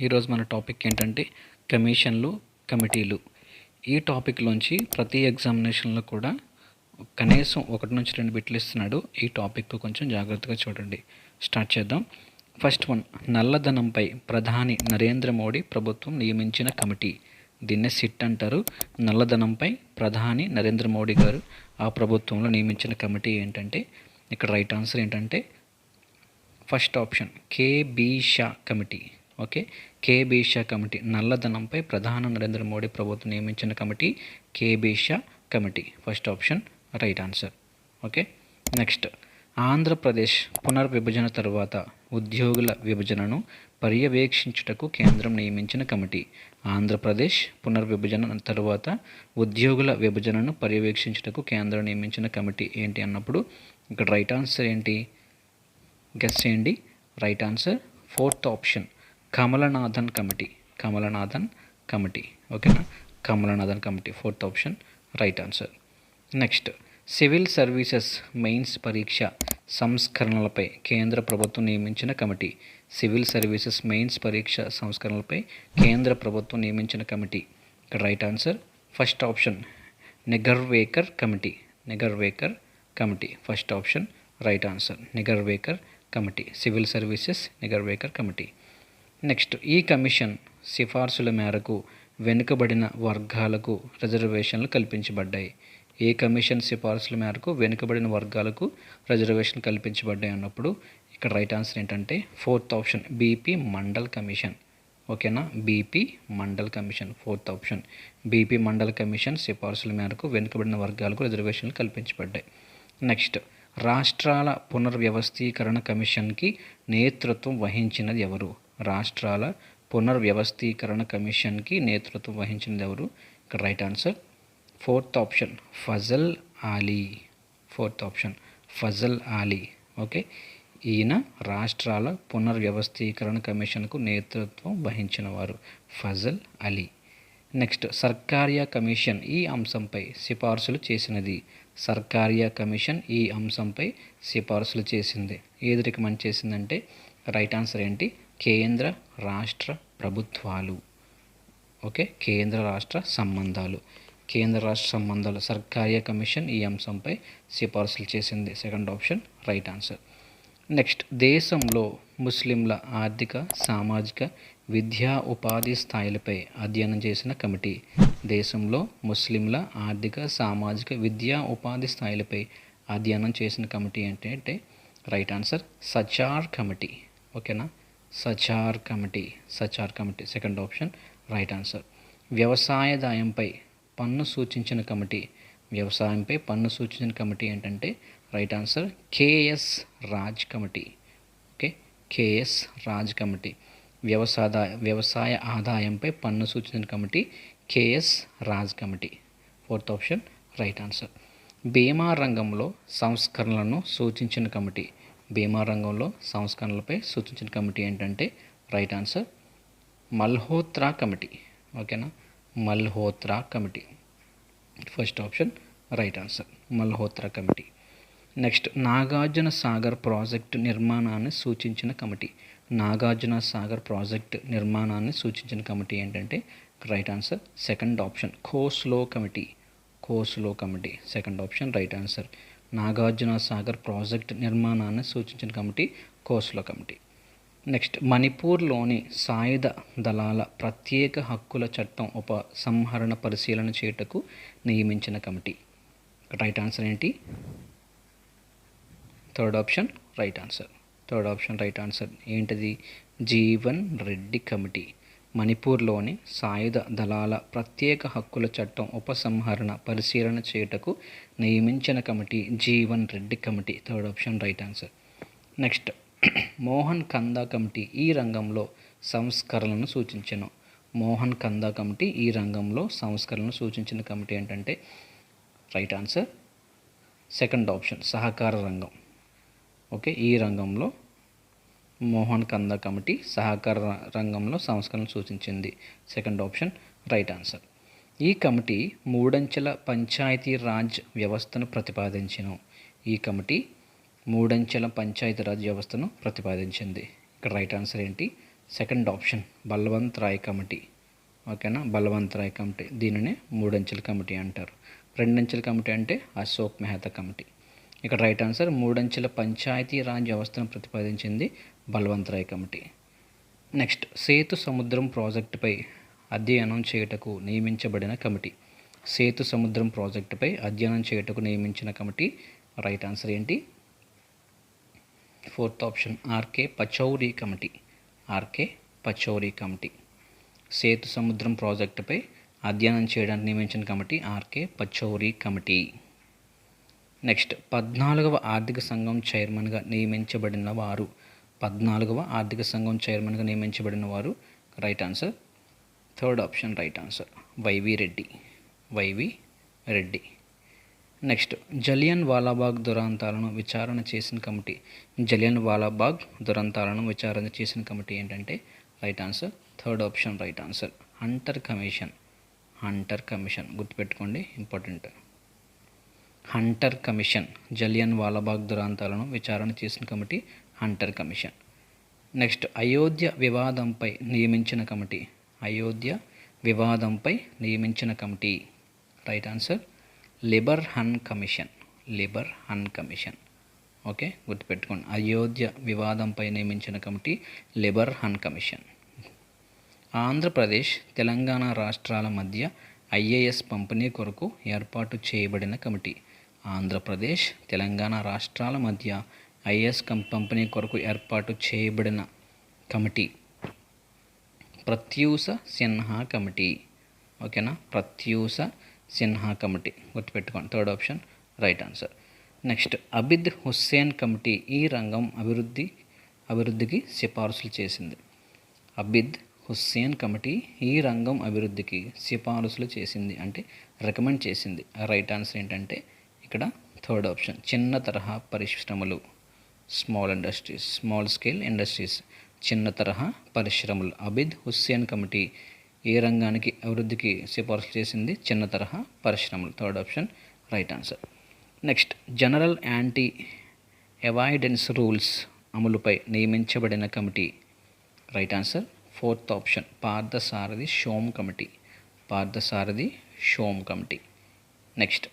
ఈరోజు మన టాపిక్ ఏంటంటే కమిషన్లు కమిటీలు. ఈ టాపిక్లోంచి ప్రతి ఎగ్జామినేషన్లో కూడా కనీసం ఒకటి నుంచి రెండు బిట్లు ఇస్తున్నాడు. ఈ టాపిక్ కొంచెం జాగ్రత్తగా చూడండి. స్టార్ట్ చేద్దాం. ఫస్ట్ వన్ నల్లధనంపై ప్రధాని నరేంద్ర మోడీ ప్రభుత్వం నియమించిన కమిటీ. దీన్నే సిట్ అంటారు. నల్లధనంపై ప్రధాని నరేంద్ర మోడీ గారు ఆ ప్రభుత్వంలో నియమించిన కమిటీ ఏంటంటే ఇక్కడ రైట్ ఆన్సర్ ఏంటంటే first option KB Shah committee. Okay. కేబీషా committee నల్లధనంపై ప్రధాన నరేంద్ర మోడీ ప్రభుత్వం నియమించిన committee కేబీషా committee. First option right answer okay. Next Andhra Pradesh పునర్విభజన తరువాత ఉద్యోగుల విభజనను పర్యవేక్షించుటకు కేంద్రం నియమించిన కమిటీ. ఆంధ్రప్రదేశ్ పునర్విభజన తరువాత ఉద్యోగుల విభజనను పర్యవేక్షించుటకు కేంద్రం నియమించిన కమిటీ ఏంటి అన్నప్పుడు ఇక్కడ రైట్ ఆన్సర్ ఏంటి? గెస్ చేయండి right answer fourth option Kamalanathan committee. Kamalanathan committee. ఓకేనా? Kamalanathan committee. Fourth option right answer. Next civil services mains పరీక్ష సంస్కరణలపై కేంద్ర ప్రభుత్వం నియమించిన కమిటీ. సివిల్ సర్వీసెస్ మెయిన్స్ పరీక్ష సంస్కరణలపై కేంద్ర ప్రభుత్వం నియమించిన కమిటీ. ఇక్కడ right answer first option Nigvekar committee. Nigvekar committee. First option right answer Nigvekar committee. Civil services Nigvekar committee. Next ఈ కమిషన్ సిఫార్సుల మేరకు వెనుకబడిన వర్గాలకు రిజర్వేషన్లు కల్పించబడ్డాయి. ఏ కమిషన్ సిఫార్సుల మేరకు వెనుకబడిన వర్గాలకు రిజర్వేషన్ కల్పించబడ్డాయి అన్నప్పుడు ఇక్కడ రైట్ ఆన్సర్ ఏంటంటే fourth option BP Mandal commission. ఓకేనా? BP Mandal commission fourth option. BP Mandal commission సిఫార్సుల మేరకు వెనుకబడిన వర్గాలకు రిజర్వేషన్లు కల్పించబడ్డాయి. నెక్స్ట్ రాష్ట్రాల పునర్వ్యవస్థీకరణ కమిషన్కి నేతృత్వం వహించినది ఎవరు? రాష్ట్రాల పునర్వ్యవస్థీకరణ కమిషన్కి నేతృత్వం వహించినది ఎవరు? ఇక్కడ right answer fourth option Fazal Ali. Fourth option Fazal Ali. Okay? ఈయన రాష్ట్రాల పునర్వ్యవస్థీకరణ కమిషన్కు నేతృత్వం వహించిన వారు ఫజల్ అలీ. నెక్స్ట్ సర్కారియా కమిషన్ ఈ అంశంపై సిఫార్సులు చేసినది. సర్కారియా కమిషన్ ఈ అంశంపై సిఫార్సులు చేసింది. ఏది రికమెండ్ చేసిందంటే రైట్ ఆన్సర్ ఏంటి? కేంద్ర రాష్ట్ర ప్రభుత్వాలు. ఓకే? కేంద్ర రాష్ట్ర సంబంధాలు. కేంద్ర రాష్ట్ర సంబంధాలు సర్కార్య కమిషన్ ఈ అంశంపై సిఫార్సులు చేసింది. Second option right answer. Next దేశంలో ముస్లింల ఆర్థిక సామాజిక విద్యా ఉపాధి స్థాయిలపై అధ్యయనం చేసిన కమిటీ దేశంలో ముస్లింల ఆర్థిక సామాజిక విద్యా ఉపాధి స్థాయిలపై అధ్యయనం చేసిన కమిటీ ఏంటంటే రైట్ ఆన్సర్ సచార్ కమిటీ. ఓకేనా? Sachar committee Sachar committee second option right answer వ్యవసాయదాయంపై పన్ను సూచించిన కమిటీ వ్యవసాయంపై పన్ను సూచించిన కమిటీ ఏంటంటే right answer KS Raj committee. Okay? KS Raj committee. వ్యవసాయ వ్యవసాయ ఆదాయంపై పన్ను సూచించిన committee KS Raj committee. Fourth option right answer బీమా రంగంలో సంస్కరణలను సూచించిన కమిటీ బీమా రంగంలో సంస్కరణలపై సూచించిన కమిటీ ఏంటంటే రైట్ ఆన్సర్ మల్హోత్రా కమిటీ. ఓకేనా? Malhotra committee. First option right answer. Malhotra committee. Next Nagarjuna Sagar project నిర్మాణాన్ని సూచించిన కమిటీ. నాగార్జున సాగర్ ప్రాజెక్ట్ నిర్మాణాన్ని సూచించిన కమిటీ ఏంటంటే right answer second option Khosla committee. Khosla committee. Second option right answer. Nagarjuna Sagar project నిర్మాణాన్ని సూచించిన committee Khosla committee. Next మణిపూర్లోని సాయుధ దళాల ప్రత్యేక హక్కుల చట్టం ఉపసంహరణ పరిశీలన చేయుటకు నియమించిన కమిటీ. రైట్ ఆన్సర్ ఏంటి? Third option right answer. Third option right answer ఏంటిది? జీవన్ రెడ్డి కమిటీ. మణిపూర్లోని సాయుధ దళాల ప్రత్యేక హక్కుల చట్టం ఉపసంహరణ పరిశీలన చేయుటకు నియమించిన committee Jeevan Reddy committee. Third option right answer. Next Mohan Kanda committee ఈ రంగంలో సంస్కరణలను సూచించను. మోహన్ కందా కమిటీ ఈ రంగంలో సంస్కరణలను సూచించిన కమిటీ ఏంటంటే రైట్ ఆన్సర్. సెకండ్ ఆప్షన్ సహకార రంగం. ఓకే ఈ రంగంలో మోహన్ కంద కమిటీ సహకార రంగంలో సంస్కరణలు సూచించింది. Second option right answer. ఈ కమిటీ మూడంచెల పంచాయతీ రాజ్ వ్యవస్థను ప్రతిపాదించను. ఈ కమిటీ మూడంచెల పంచాయతీ రాజ్ వ్యవస్థను ప్రతిపాదించింది. ఇక్కడ రైట్ ఆన్సర్ ఏంటి? Second option Balwant Rai committee. ఓకేనా? బల్వంత్ రాయ్ కమిటీ. దీనిని మూడంచెల కమిటీ అంటారు. రెండంచెల కమిటీ అంటే అశోక్ మెహతా కమిటీ. ఇక్కడ రైట్ ఆన్సర్ మూడంచెల పంచాయతీ రాజ్ వ్యవస్థను ప్రతిపాదించింది బల్వంత్ రాయ్ కమిటీ. నెక్స్ట్ సేతు సముద్రం ప్రాజెక్టుపై అధ్యయనం చేయుటకు నియమించబడిన కమిటీ. సేతు సముద్రం ప్రాజెక్టుపై అధ్యయనం చేయుటకు నియమించిన కమిటీ. రైట్ ఆన్సర్ ఏంటి? Fourth option RK Pachauri committee. RK Pachauri committee. Sethu Samudram ప్రాజెక్టుపై అధ్యయనం చేయడానికి నియమించిన committee RK Pachauri committee. Next పద్నాలుగవ ఆర్థిక సంఘం చైర్మన్గా నియమించబడిన వారు పద్నాలుగవ ఆర్థిక సంఘం చైర్మన్గా నియమించబడిన వారు right answer. Third option right answer. YV Reddy. YV Reddy. Next Jallian Walabagh దురంతాలను విచారణ చేసిన కమిటీ. జలియన్ వాలాబాగ్ దురంతాలను విచారణ చేసిన కమిటీ ఏంటంటే right answer. Third option right answer. Hunter commission. Hunter commission. గుర్తుపెట్టుకోండి important. Hunter commission Jallian Walabagh దురాంతాలను విచారణ చేసిన committee Hunter commission. Next Ayodhya వివాదంపై నియమించిన కమిటీ. అయోధ్య వివాదంపై నియమించిన committee. Right answer Liberhan commission. Liberhan commission. Okay గుర్తుపెట్టుకోండి. అయోధ్య వివాదంపై నియమించిన committee Liberhan commission. Andhra Pradesh Telangana రాష్ట్రాల మధ్య ఐఏఎస్ పంపిణీ కొరకు ఏర్పాటు చేయబడిన కమిటీ. ఆంధ్రప్రదేశ్ తెలంగాణ రాష్ట్రాల మధ్య ఐఎస్ కం పంపిణీ కొరకు ఏర్పాటు చేయబడిన కమిటీ. ప్రత్యూష సిన్హా కమిటీ. ఓకేనా? ప్రత్యూష సిన్హా కమిటీ. గుర్తుపెట్టుకోండి. Third option right answer. Next Abid Hussain committee ఈ రంగం అభివృద్ధి అభివృద్ధికి సిఫార్సులు చేసింది. అబిద్ హుస్సేన్ కమిటీ ఈ రంగం అభివృద్ధికి సిఫారసులు చేసింది అంటే రికమెండ్ చేసింది. రైట్ ఆన్సర్ ఏంటంటే ఇక్కడ థర్డ్ ఆప్షన్. చిన్న తరహా పరిశ్రమలు. Small industries. Small scale industries. చిన్న తరహా పరిశ్రమలు. అబిద్ హుస్సేన్ కమిటీ ఏ రంగానికి అభివృద్ధికి సిఫార్సు చేసింది? చిన్న తరహా పరిశ్రమలు. Third option right answer. Next general anti avoidance rules అమలుపై నియమించబడిన committee. Right answer fourth option Parthasarathi Shome committee. Parthasarathi Shome committee. Next